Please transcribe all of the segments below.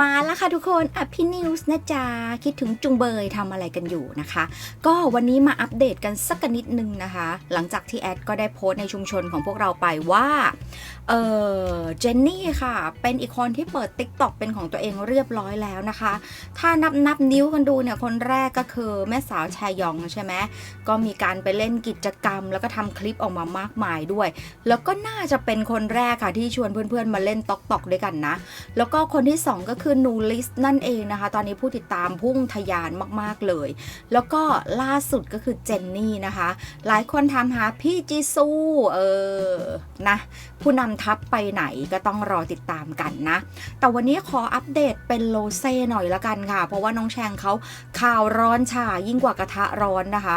มาแล้วค่ะทุกคนอะพี่นิวส์นะจ๊ะ คิดถึงจุงเบยทำอะไรกันอยู่นะคะ ก็วันนี้มาอัปเดตกันสักนิดนึงนะคะ หลังจากที่แอดก็ได้โพสต์ในชุมชนของพวกเราไปว่า เออเจนนี่ค่ะ เป็นอีกคนที่เปิด t ิ k t o k เป็นของตัวเองเรียบร้อยแล้วนะคะ ถ้านับนับนิ้วกันดูเนี่ย คนแรกก็คือแม่สาวแชยองใช่ไหมก็มีการไปเล่นกิจกรรม แล้วก็ทำคลิปออกมามากมายด้วย แล้วก็น่าจะเป็นคนแรกค่ะที่ชวนเพื่อนๆมาเล่นตอกตอกด้วยกันนะ แล้วก็คนที่ 2 ก็็คือนูลิสนั่นเองนะคะ ตอนนี้ผู้ติดตามพุ่งทะยานมากๆเลย แล้วก็ล่าสุดก็คือเจนนี่นะคะ หลายคนถามหาพี่จีซูเออนะผู้นำทัพไปไหนก็ต้องรอติดตามกันนะ แต่วันนี้ขออัปเดตเป็นโลเซ่หน่อยละกันค่ะ เพราะว่าน้องแชงเขาข่าวร้อนชายิ่งกว่ากระทะร้อนนะคะ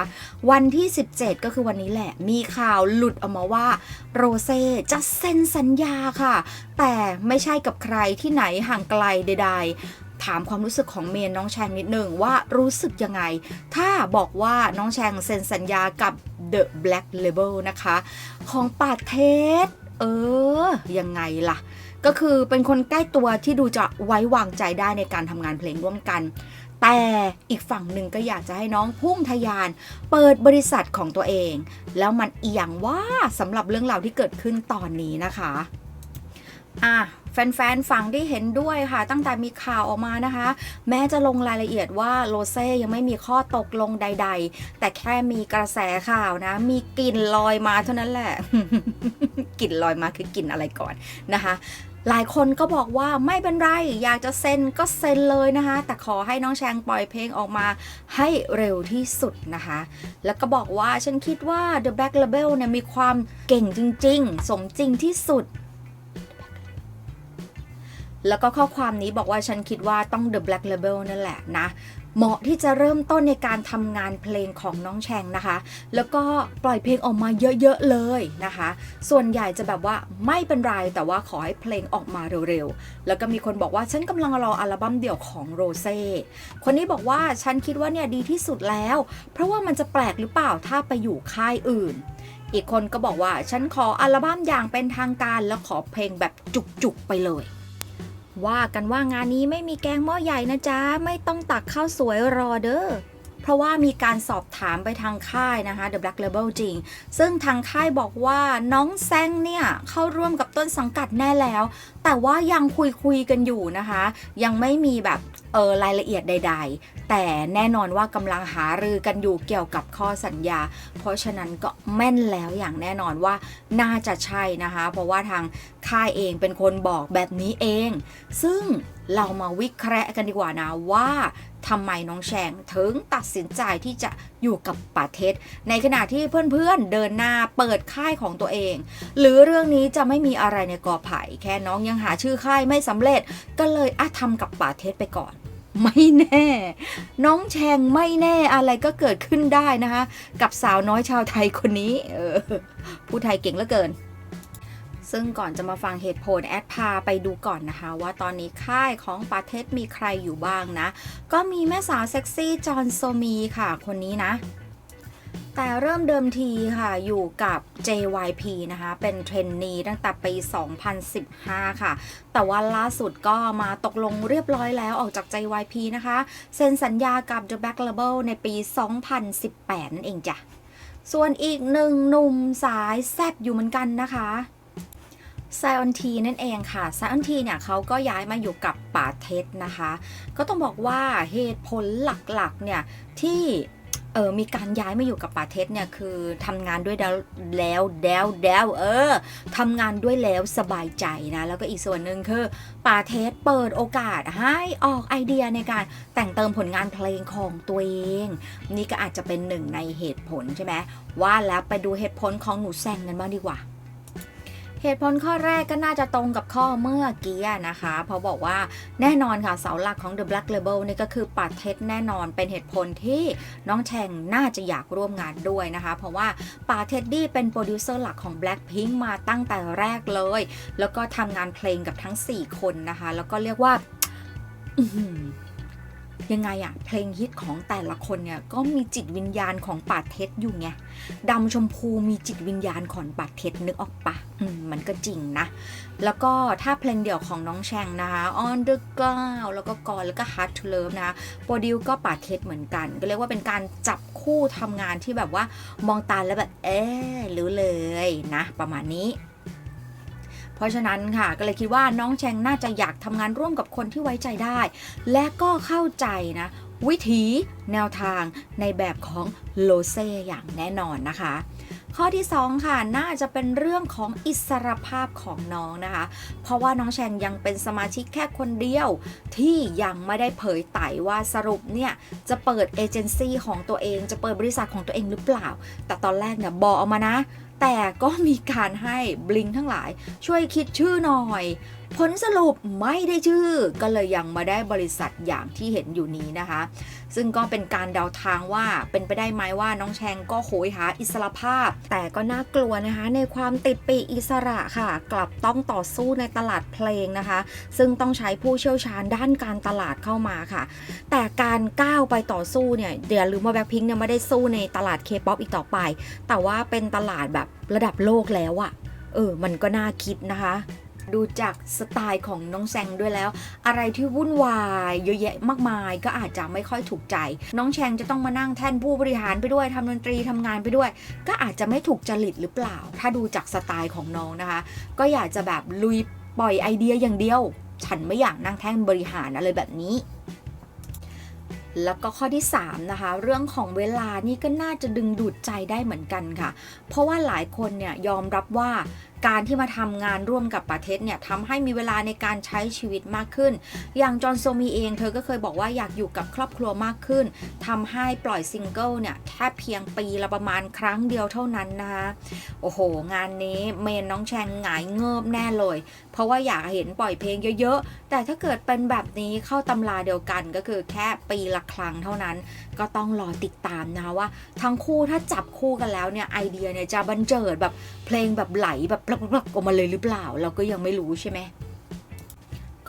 วันที่ 17 ก็คือวันนี้แหละ มีข่าวหลุดออกมาว่าโรเซ่จะเซ็นสัญญาค่ะ แต่ไม่ใช่กับใครที่ไหนห่างไกลใด ๆ ถามความรู้สึกของเมนน้องแชงนิดหนึ่งว่ารู้สึกยังไง ถ้าบอกว่าน้องแชงเซ็นสัญญากับ The Black Label นะคะ ของปาเทศ เออ ยังไงล่ะ ก็คือเป็นคนใกล้ตัวที่ดูจะไว้วางใจได้ในการทำงานเพลงร่วมกันแต่อีกฝั่งหนึ่งก็อยากจะให้น้องพุ่งทะยาน เปิดบริษัทของตัวเอง แล้วมันเอียงว่าสำหรับเรื่องราวที่เกิดขึ้นตอนนี้นะคะ อะแฟนๆ ฝั่งที่เห็นด้วยค่ะ ตั้งแต่มีข่าวออกมานะคะ แม้จะลงรายละเอียดว่าโรเซ่ยังไม่มีข้อตกลงใด ๆ แต่แค่มีกระแสข่าวนะ มีกลิ่นลอยมาเท่านั้นแหละ กลิ่นลอยมาคือกลิ่นอะไรก่อนนะคะหลายคนก็บอกว่าไม่เป็นไร อยากจะเซ็นก็เซ็นเลยนะคะ แต่ขอให้น้องแชงปล่อยเพลงออกมาให้เร็วที่สุดนะคะ แล้วก็บอกว่าฉันคิดว่า The Black Label เนี่ยมีความเก่งจริง ๆ สมจริงที่สุด แล้วก็ข้อความนี้บอกว่าฉันคิดว่าต้อง The Black Label นั่นแหละนะ เหมาะที่จะเริ่มต้นในการทำงานเพลงของน้องแชงนะคะ แล้วก็ปล่อยเพลงออกมาเยอะๆเลยนะคะ ส่วนใหญ่จะแบบว่าไม่เป็นไร แต่ว่าขอให้เพลงออกมาเร็วๆ แล้วก็มีคนบอกว่าฉันกำลังรออัลบั้มเดี่ยวของโรเซ่คนนี้บอกว่าฉันคิดว่าเนี่ยดีที่สุดแล้ว เพราะว่ามันจะแปลกหรือเปล่าถ้าไปอยู่ค่ายอื่นอีกคนก็บอกว่า ฉันขออัลบั้มอย่างเป็นทางการแล้วขอเพลงแบบจุกๆไปเลย ว่ากันว่างานนี้ไม่มีแกงหม้อใหญ่นะจ๊ะ ไม่ต้องตักข้าวสวยรอเด้อ เพราะว่ามีการสอบถามไปทางค่ายนะคะ The Black Label จริง ซึ่งทางค่ายบอกว่าน้องแซงเนี่ย เข้าร่วมกับต้นสังกัดแน่แล้ว แต่ว่ายังคุยคุยกันอยู่นะคะ ยังไม่มีแบบเออรายละเอียดใด ๆ แต่แน่นอนว่ากำลังหารือกันอยู่เกี่ยวกับข้อสัญญา เพราะฉะนั้นก็แม่นแล้วอย่างแน่นอนว่าน่าจะใช่นะคะ เพราะว่าทางค่ายเองเป็นคนบอกแบบนี้เอง ซึ่งเรามาวิเคราะห์กันดีกว่านะว่า ทำไมน้องแชงถึงตัดสินใจที่จะอยู่กับป่าเทศ ในขณะที่เพื่อนๆเดินหน้าเปิดค่ายของตัวเอง หรือเรื่องนี้จะไม่มีอะไรในกอไผ่แค่น้องยังหาชื่อค่ายไม่สำเร็จ ก็เลยอะทำกับป่าเทศไปก่อนไม่แน่ น้องแชงไม่แน่อะไรก็เกิดขึ้นได้นะคะ กับสาวน้อยชาวไทยคนนี้ เออ ผู้ไทยเก่งเหลือเกิน ซึ่งก่อนจะมาฟังเหตุผลแอดพาไปดูก่อนนะคะ ว่าตอนนี้ค่ายของปาเทศมีใครอยู่บ้างนะ ก็มีแม่สาวเซ็กซี่จอห์นโซมีค่ะคนนี้นะแต่เริ่มเดิมทีค่ะอยู่กับ JYP นะคะ เป็นเทรนนีตั้งแต่ปี 2015 ค่ะ แต่ว่าล่าสุดก็มาตกลงเรียบร้อยแล้วออกจาก JYP นะคะ เซ็นสัญญากับ The Black Label ในปี 2018 นั่นเองจ้ะ ส่วนอีกหนึ่งหนุ่มสายแซบอยู่เหมือนกันนะคะ ไซออนทีนั่นเองค่ะไซออนทีเนี่ยเขาก็ย้ายมาอยู่กับป่าเทศนะคะ ก็ต้องบอกว่าเหตุผลหลักๆเนี่ยที่เออมีการย้ายมาอยู่กับป่าเทศเนี่ยคือทำงานด้วยแล้วแล้วแล้วแล้วเออทำงานด้วยแล้วสบายใจนะ แล้วก็อีกส่วนหนึ่งคือป่าเทศเปิดโอกาสให้ออกไอเดียในการแต่งเติมผลงานเพลงของตัวเอง นี่ก็อาจจะเป็นหนึ่งในเหตุผลใช่ไหมว่าแล้วไปดูเหตุผลของหนูแซงกันบ้างดีกว่า เหตุผลข้อแรกก็น่าจะตรงกับข้อเมื่อกี้นะคะ เพราะบอกว่าแน่นอนค่ะเสาหลักของ The Black Label นี่ก็คือปัดเท็ดแน่นอนเป็นเหตุผลที่น้องแชงน่าจะอยากร่วมงานด้วยนะคะ เพราะว่าปาเท็ดดี้เป็นโปรดิวเซอร์หลักของ Blackpink มาตั้งแต่แรกเลย แล้วก็ทำงานเพลงกับทั้ง 4 คนนะคะ แล้วก็เรียกว่า ยังไงอะเพลงฮิตของแต่ละคนเนี่ยก็มีจิตวิญญาณของป่าเท็ดอยู่ไงดำชมพูมีจิตวิญญาณของป่าเท็ดนึกออกปะอืมมันก็จริงนะ แล้วก็ถ้าเพลงเดี่ยวของน้องแชงนะคะ On the Ground แล้วก็กอนแล้วก็ Hard to Love นะโปรดิวก็ป่าเท็ดเหมือนกัน ก็เรียกว่าเป็นการจับคู่ทำงานที่แบบว่ามองตาแล้วแบบเอ๊รู้เลยนะ ประมาณนี้ เพราะฉะนั้นค่ะก็เลยคิดว่าน้องแชงน่าจะอยากทำงานร่วมกับคนที่ไว้ใจได้ และก็เข้าใจนะวิถีแนวทางในแบบของโลเซอย่างแน่นอนนะคะ ข้อที่ 2 ค่ะ น่าจะเป็นเรื่องของอิสรภาพของน้องนะคะ เพราะว่าน้องแชงยังเป็นสมาชิกแค่คนเดียว ที่ยังไม่ได้เผยไต่ว่าสรุปเนี่ย จะเปิดเอเจนซี่ของตัวเองจะเปิดบริษัทของตัวเองหรือเปล่า แต่ตอนแรกเนี่ยบอกออกมานะ แต่ก็มีการให้บลิงทั้งหลายช่วยคิดชื่อหน่อย ผลสรุปไม่ได้ชื่อ ก็เลยยังมาได้บริษัทอย่างที่เห็นอยู่นี้นะคะ ซึ่งก็เป็นการเดาทางว่าเป็นไปได้ไหมว่าน้องแชงก็โหยหาอิสรภาพ แต่ก็น่ากลัวนะคะ ในความติดปีอิสระค่ะ กลับต้องต่อสู้ในตลาดเพลงนะคะ ซึ่งต้องใช้ผู้เชี่ยวชาญด้านการตลาดเข้ามาค่ะ แต่การก้าวไปต่อสู้เนี่ยเดี๋ยวลืมว่าแบ็คพิงเนี่ยไม่ได้สู้ในตลาดเคป๊อปอีกต่อไป แต่ว่าเป็นตลาดแบบระดับโลกแล้วอะเออ มันก็น่าคิดนะคะ ดูจากสไตล์ของน้องแซงด้วยแล้ว อะไรที่วุ่นวายเยอะแยะมากมายก็อาจจะไม่ค่อยถูกใจ น้องแชงจะต้องมานั่งแท่นผู้บริหารไปด้วยทำดนตรีทำงานไปด้วย ก็อาจจะไม่ถูกจริตหรือเปล่า ถ้าดูจากสไตล์ของน้องนะคะ ก็อยากจะแบบลุยปล่อยไอเดียอย่างเดียว ฉันไม่อยากนั่งแท่นบริหารอะไรแบบนี้แล้วก็ข้อที่ 3 นะคะ เรื่องของเวลานี่ก็น่าจะดึงดูดใจได้เหมือนกันค่ะ เพราะว่าหลายคนเนี่ยยอมรับว่า การที่มาทำงานร่วมกับประเทศเนี่ยทำให้มีเวลาในการใช้ชีวิตมากขึ้น อย่างจอห์นโซมีเองเธอก็เคยบอกว่าอยากอยู่กับครอบครัวมากขึ้นทำให้ปล่อยซิงเกิลเนี่ยแค่เพียงปีละประมาณครั้งเดียวเท่านั้นนะคะโอ้โห งานนี้เมนน้องแชงหงายเงิบแน่เลย เพราะว่าอยากเห็นปล่อยเพลงเยอะๆ แต่ถ้าเกิดเป็นแบบนี้เข้าตำราเดียวกันก็คือแค่ปีละครั้งเท่านั้น ก็ต้องรอติดตามนะคะว่า ทั้งคู่ถ้าจับคู่กันแล้วเนี่ยไอเดียเนี่ยจะบันเจิดแบบเพลงแบบไหลแบบปลักๆออกมาเลยหรือเปล่า เราก็ยังไม่รู้ใช่ไหม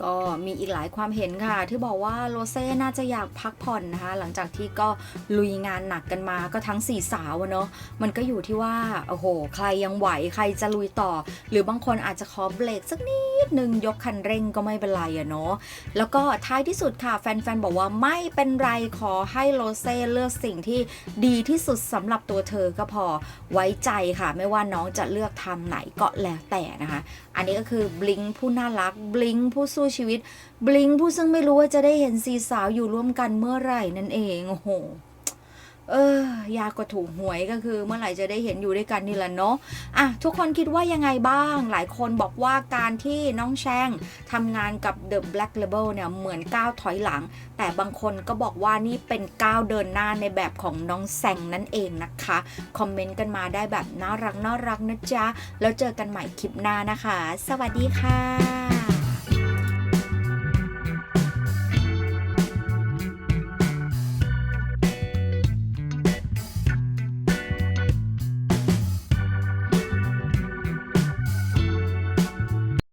ก็มีอีกหลายความเห็นค่ะ ที่บอกว่าโรเซ่น่าจะอยากพักผ่อนนะคะ หลังจากที่ก็ลุยงานหนักกันมาก็ทั้งสี่สาวเนาะมันก็อยู่ที่ว่าโอ้โห ใครยังไหวใครจะลุยต่อ หรือบางคนอาจจะขอเบรกสักนิดนึงยกคันเร่งก็ไม่เป็นไรอะเนาะแล้วก็ท้ายที่สุดค่ะ แฟนๆบอกว่าไม่เป็นไรขอให้โรเซ่เลือกสิ่งที่ดีที่สุดสำหรับตัวเธอก็พอไว้ใจค่ะ ไม่ว่าน้องจะเลือกทางไหนก็แล้วแต่นะคะ อันนี้ก็คือบลิงผู้น่ารักบลิงผู้สู้ชีวิต บลิงผู้ซึ่งไม่รู้ว่าจะได้เห็นสีสาวอยู่ร่วมกันเมื่อไหร่นั่นเองโอ้โหเออยากกว่าถูกหวยก็คือ เมื่อไหร่จะได้เห็นอยู่ด้วยกันนี่แหละเนาะอะทุกคนคิดว่ายังไงบ้าง หลายคนบอกว่าการที่น้องแชงทำงานกับ The Black Label เนี่ยเหมือนก้าวถอยหลัง แต่บางคนก็บอกว่านี่เป็นก้าวเดินหน้าในแบบของน้องแซงนั่นเองนะคะ คอมเมนต์กันมาได้แบบน่ารักน่ารักนะจ๊ะ แล้วเจอกันใหม่คลิปหน้านะคะ สวัสดีค่ะ